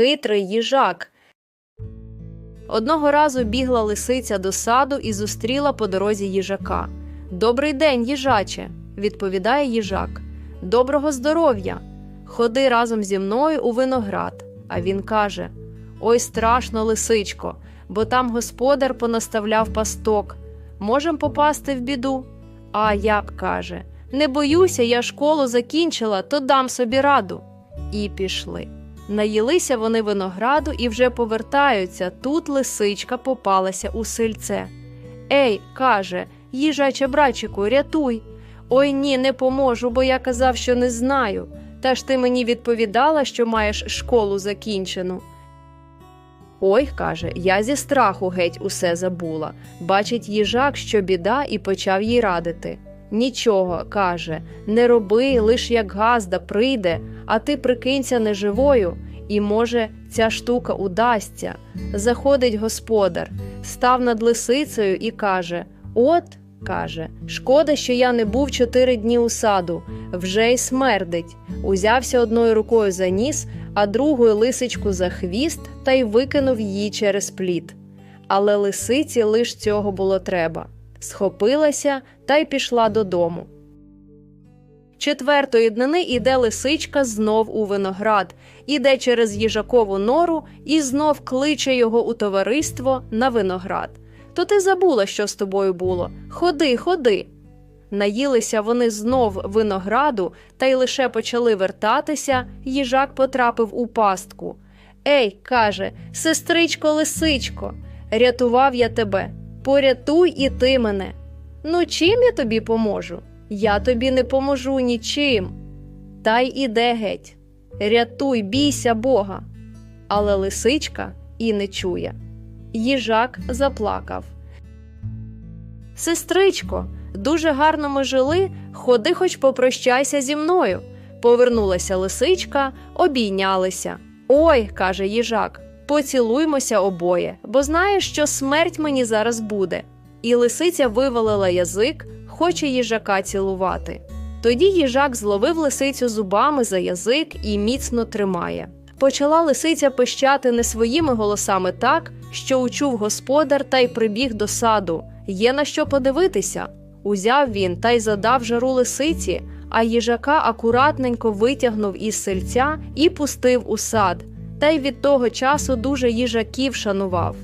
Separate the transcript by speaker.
Speaker 1: хитрий їжак. Одного разу бігла лисиця до саду і зустріла по дорозі їжака. Добрий день, їжаче, відповідає їжак. Доброго здоров'я. Ходи разом зі мною у виноград. А він каже: Ой, страшно, лисичко, бо там господар понаставляв пасток. Можем попасти в біду. А як каже: Не боюся, я школу закінчила, то дам собі раду. І пішли. Наїлися вони винограду і вже повертаються. Тут лисичка попалася у сильце. Ей, каже, їжаче братчику, рятуй. Ой ні, не поможу, бо я казав, що не знаю. Та ж ти мені відповідала, що маєш школу закінчену. Ой, каже, я зі страху геть усе забула. Бачить їжак, що біда, і почав їй радити. Нічого, каже, не роби, лиш як газда прийде, а ти прикинься неживою, і, може, ця штука удасться. Заходить господар, став над лисицею і каже: От, каже, шкода, що я не був чотири дні у саду, вже й смердить. Узявся одною рукою за ніс, а другою лисичку за хвіст та й викинув її через плід. Але лисиці лиш цього було треба. Схопилася та й пішла додому. Четвертої днини іде лисичка знов у виноград, іде через їжакову нору і знов кличе його у товариство на виноград. То ти забула, що з тобою було. Ходи, ходи. Наїлися вони знов винограду та й лише почали вертатися, їжак потрапив у пастку. Ей, каже, сестричко лисичко, рятував я тебе, порятуй і ти мене. Ну, чим я тобі поможу? Я тобі не поможу нічим. Та й іде геть. Рятуй, бійся Бога. Але лисичка і не чує. Їжак заплакав. Сестричко, дуже гарно ми жили, ходи хоч попрощайся зі мною. Повернулася лисичка, обійнялися. Ой, каже їжак, поцілуймося обоє, бо знаєш, що смерть мені зараз буде. І лисиця вивалила язик, хоче їжака цілувати. Тоді їжак зловив лисицю зубами за язик і міцно тримає. Почала лисиця пищати не своїми голосами так, що учув господар та й прибіг до саду. Є на що подивитися. Узяв він та й задав жару лисиці, а їжака акуратненько витягнув із сельця і пустив у сад. Та й від того часу дуже їжаків шанував.